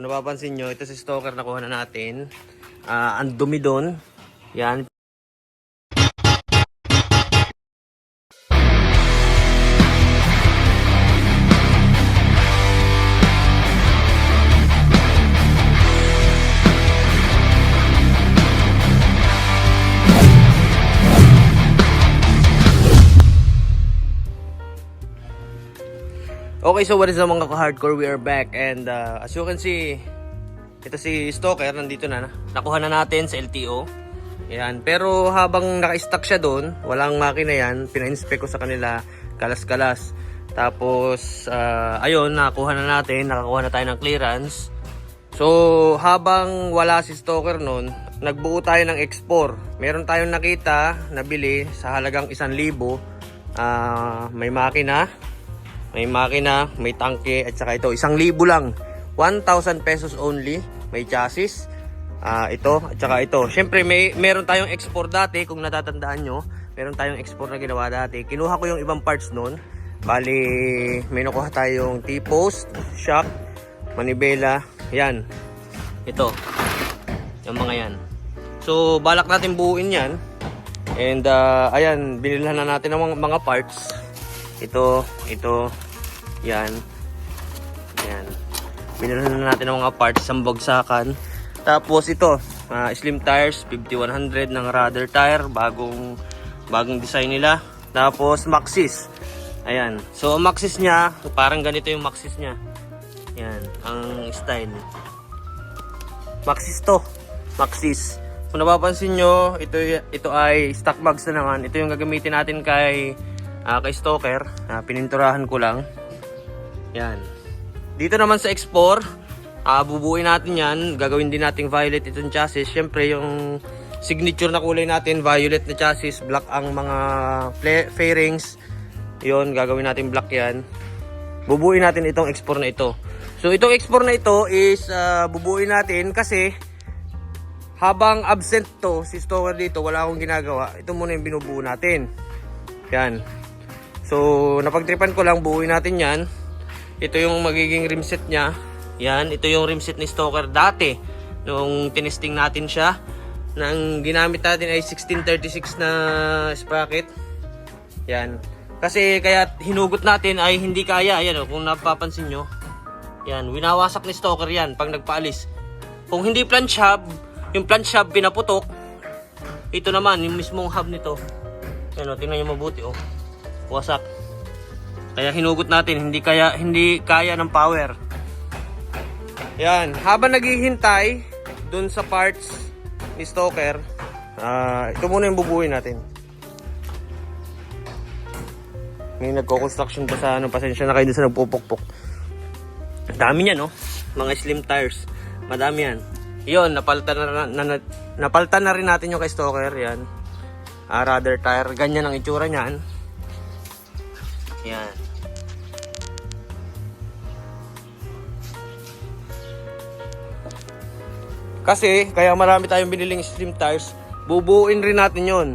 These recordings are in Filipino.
Kung napapansin nyo, ito si stalker na kuha na natin. Ah, ang dumi doon. Yan. Okay, so what is up mga ka-hardcore? We are back and uh, as you can see, ito si Stalker, nandito na. Nakuha na natin sa LTO. Yan. Pero habang naka-stack siya doon, walang makina yan, pina-inspect ko sa kanila, kalas-kalas. Tapos, uh, ayun, nakuha na natin, nakakuha na tayo ng clearance. So, habang wala si Stalker noon, nagbuo tayo ng X4. Meron tayong nakita, nabili sa halagang 1,000. Ah, may makina, may makina, may tangke, at saka ito, isang libo lang. 1,000 pesos only. May chassis. Ah, ito, at saka ito. Siyempre, may, meron tayong export dati, kung natatandaan nyo. Meron tayong export na ginawa dati. Kinuha ko yung ibang parts nun. Bali, may nakuha tayong T-post, shock, manibela. Yan. Ito. Yung mga yan. So, balak natin buuin yan. And, ah, ayan, binilhan na natin ng mga parts. Ito, ito, yan. Yan. Binilhan na natin ng mga parts sa bagsakan. Tapos ito, ah, slim tires, 5100 ng rudder tire, bagong bagong design nila. Tapos Maxxis. Ayan. So ang Maxxis niya, parang ganito yung Maxxis niya. Yan, ang style. Maxxis to. Maxxis. Kung napapansin nyo, ito, ito ay stock bags na naman. Ito yung gagamitin natin kay ah, kay Stoker. Ah, pininturahan ko lang. Yan. Dito naman sa X4, ah, bubuin natin yan. Gagawin din nating violet itong chassis. Siyempre, yung signature na kulay natin, violet na chassis. Black ang mga fairings. Yun, gagawin natin black yan. Bubuin natin itong X4 na ito. So, itong X4 na ito is ah, bubuin natin kasi habang absent to, si Stoker dito, wala akong ginagawa. Ito muna yung binubuo natin. Yan. So, napagtripan ko lang, buuin natin yan. Ito yung magiging rimset niya. Yan, ito yung rimset ni Stoker dati. Nung tinesting natin siya. Nang ginamit natin ay 1636 na sprocket. Yan. Kasi kaya hinugot natin ay hindi kaya. Ayan o, kung napapansin nyo. Yan, winawasak ni Stoker yan pag nagpaalis. Kung hindi planch hub, yung planch hub pinaputok. Ito naman, yung mismong hub nito. Yan o, tingnan nyo mabuti o. Wasak. Kaya hinugot natin, hindi kaya hindi kaya ng power. Yan, habang naghihintay dun sa parts ni Stoker, ah, ito muna yung bubuin natin. May nagko-construction pa sa ano, pasensya na kayo sa nagpupukpok. Dami niya, no? Mga slim tires. Madami yan. Yun, napalitan na, na, na, napalitan na rin natin yung kay Stoker, yan. Ah, rudder tire, ganyan ang itsura niyan. Yan. Kasi, kaya marami tayong biniling slim tires, bubuuin rin natin yon.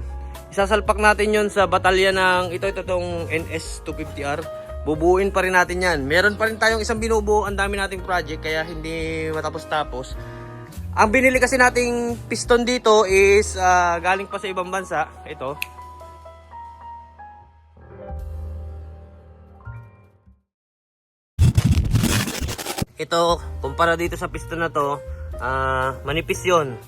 Isasalpak natin yon sa batalya ng ito, ito tong NS250R. Bubuuin pa rin natin yan. Meron pa rin tayong isang binubuo, ang dami nating project, kaya hindi matapos-tapos. Ang binili kasi nating piston dito is ah, galing pa sa ibang bansa. Ito. Ito, kumpara dito sa piston na to, ah, manipis yon.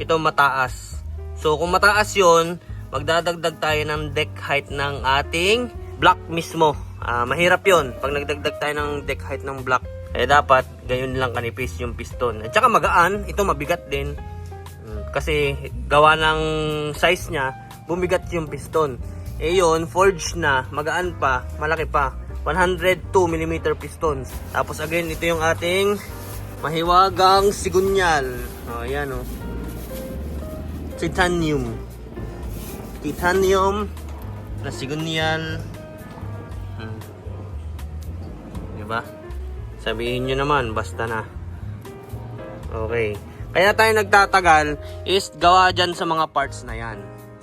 Ito mataas. So kung mataas yon, magdadagdag tayo ng deck height ng ating block mismo. Ah, mahirap yon pag nagdagdag tayo ng deck height ng block. Eh dapat gayon lang kanipis yung piston. At saka magaan, ito mabigat din. Mm, Kasi gawa ng size niya, bumigat yung piston. Eh yun, forged na, magaan pa, malaki pa. 102 mm pistons. Tapos again, ito yung ating mahiwagang sigunyal. O, oh, yan o. Titanium. Titanium na sigunyal. Hmm. Diba? Sabihin nyo naman, basta na. Okay. Kaya tayo nagtatagal is gawa dyan sa mga parts na yan.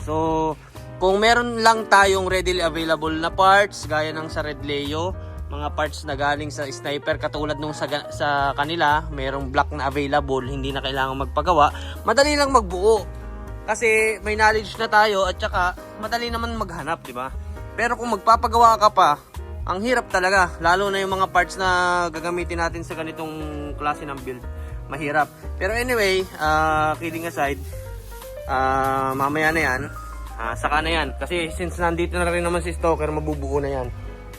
So, kung meron lang tayong readily available na parts, gaya ng sa Red Leo, mga parts na galing sa sniper katulad nung sa, sa kanila, merong block na available, hindi na kailangan magpagawa. Madali lang magbuo. Kasi may knowledge na tayo at saka madali naman maghanap, di ba? Pero kung magpapagawa ka pa, ang hirap talaga. Lalo na yung mga parts na gagamitin natin sa ganitong klase ng build. Mahirap. Pero anyway, uh, kidding aside, ah, mamaya na yan. Ah, saka na yan. Kasi since nandito na rin naman si Stoker, mabubuo na yan.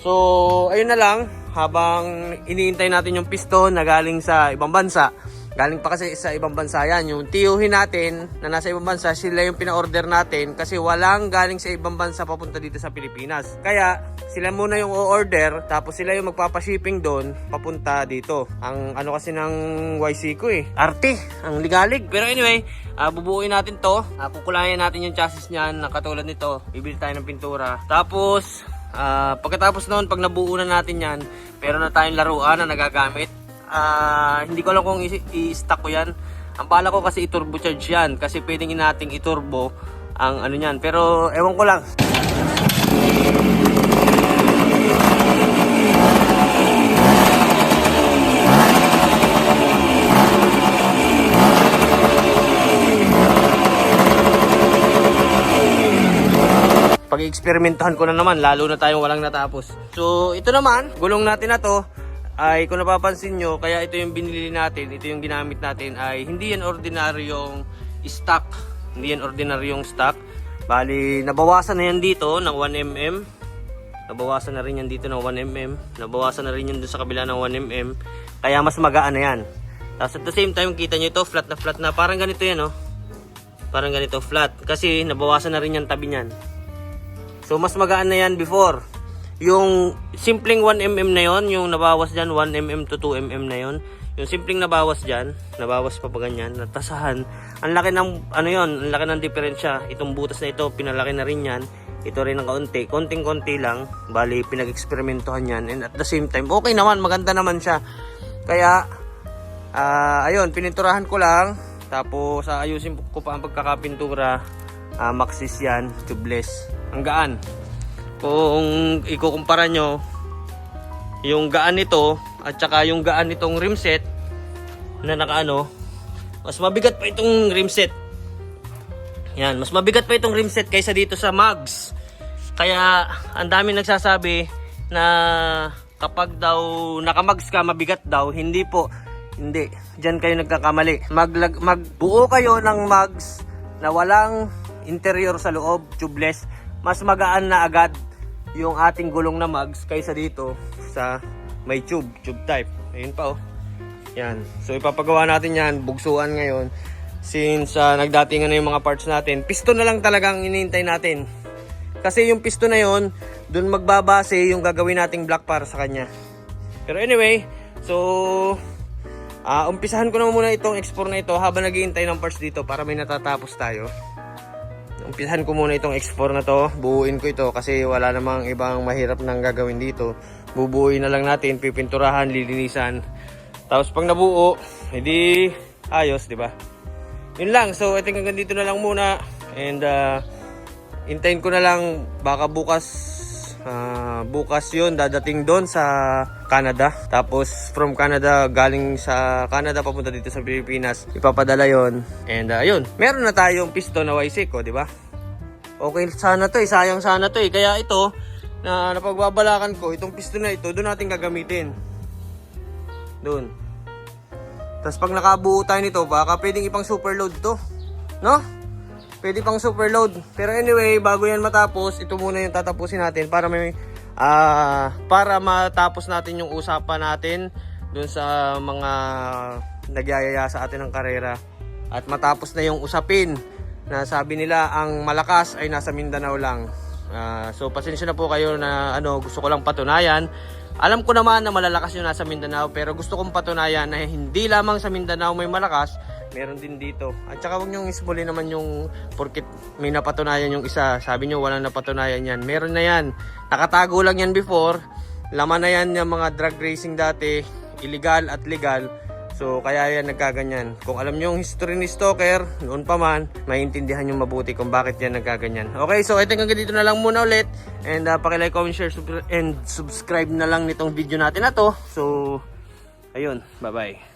So, ayun na lang. Habang iniintay natin yung piston na galing sa ibang bansa. Galing pa kasi sa ibang bansa yan. Yung tiyuhin natin na nasa ibang bansa, sila yung pina-order natin kasi walang galing sa ibang bansa papunta dito sa Pilipinas. Kaya, sila muna yung o-order, tapos sila yung magpapa-shipping doon, papunta dito. Ang ano kasi ng YC ko eh, arte, ang ligalig. Pero anyway, ah, bubuuin natin to. Uh, kukulayan natin yung chassis niyan na katulad nito. Bibili tayo ng pintura. Tapos, ah, pagkatapos noon, pag nabuo na natin yan, meron na tayong laruan na nagagamit. Ah, hindi ko alam kung i-stack ko yan. Ang bala ko kasi i-turbocharge yan kasi pwedeng nating i-turbo ang ano yan. Pero ewan ko lang. pag-eksperimentahan ko na naman, lalo na tayong walang natapos. So, ito naman, gulong natin na to, ay kung napapansin nyo, kaya ito yung binili natin, ito yung ginamit natin, ay hindi yan ordinaryong stock. Hindi yan ordinaryong stock. Bali, nabawasan na yan dito ng 1mm. Nabawasan na rin yan dito ng 1mm. Nabawasan na rin yan doon sa kabila ng 1mm. Kaya mas magaan na yan. Tapos at the same time, kita nyo ito, flat na flat na. Parang ganito yan, oh. Parang ganito, flat. Kasi nabawasan na rin yung tabi niyan. So mas magaan na yan before. Yung simpleng 1mm na yon, yung nabawas dyan, 1mm to 2mm na yon. Yung simpleng nabawas dyan, nabawas pa pa ganyan, natasahan. Ang laki ng, ano yon, ang laki ng diferensya. Itong butas na ito, pinalaki na rin yan. Ito rin ng kaunti, konting-konti lang. Bali, pinag-eksperimentohan yan. And at the same time, okay naman, maganda naman siya. Kaya, ah ayun, pininturahan ko lang. Tapos, ayusin ko pa ang pagkakapintura. Ah, Maxis yan, tubeless. Ang gaan. Kung ikukumpara nyo, yung gaan nito at saka yung gaan nitong rim set na nakaano, mas mabigat pa itong rim set. Yan, mas mabigat pa itong rim set kaysa dito sa mags. Kaya ang dami nagsasabi na kapag daw nakamags ka mabigat daw, hindi po. Hindi, diyan kayo nagkakamali. Maglag magbuo kayo ng mags na walang interior sa loob, tubeless. Mas magaan na agad yung ating gulong na mags kaysa dito sa may tube, tube type. Ayun pa oh. Yan. So ipapagawa natin yan, bugsuan ngayon. Since uh, nagdatingan na yung mga parts natin, piston na lang talagang inintay natin. Kasi yung piston na yon, dun magbabase yung gagawin nating block para sa kanya. Pero anyway, so ah umpisahan ko na muna itong explore na ito habang naghihintay ng parts dito para may natatapos tayo. Umpisahan ko muna itong explore na to, buuin ko ito kasi wala namang ibang mahirap nang gagawin dito. Bubuuin na lang natin, pipinturahan, lilinisan. Tapos pag nabuo, edi ayos, di ba? Yun lang. So, I think hanggang dito na lang muna. And, uh, hintayin ko na lang. Baka bukas, ah, bukas yun, dadating doon sa Canada. Tapos, from Canada, galing sa Canada, papunta dito sa Pilipinas. Ipapadala yon And, uh. Meron na tayong piston na Y6, oh, di ba? Okay sana to eh. Sayang sana to eh. Kaya ito, na napagbabalakan ko, itong piston na ito, doon natin gagamitin. Doon. Tapos pag nakabuo tayo nito, baka pwedeng ipang superload to. No? Pwede pang superload. Pero anyway, bago yan matapos, ito muna yung tatapusin natin para may ah para matapos natin yung usapan natin dun sa mga nagyayaya sa atin ng karera. At matapos na yung usapin na sabi nila ang malakas ay nasa Mindanao lang. Ah, so pasensya na po kayo na ano gusto ko lang patunayan. Alam ko naman na malalakas yung nasa Mindanao pero gusto kong patunayan na hindi lamang sa Mindanao may malakas, meron din dito. At saka huwag niyong isbuli naman yung porkit may napatunayan yung isa. Sabi niyo walang napatunayan yan. Meron na yan. Nakatago lang yan before. Laman na yan yung mga drag racing dati, illegal at legal. So, kaya yan nagkaganyan. Kung alam nyo yung history ni Stalker, noon pa man, maintindihan nyo mabuti kung bakit yan nagkaganyan. Okay, so I think hanggang dito na lang muna ulit. And uh, pakilike, comment, share, and subscribe na lang nitong video natin na to. So, ayun. Bye-bye.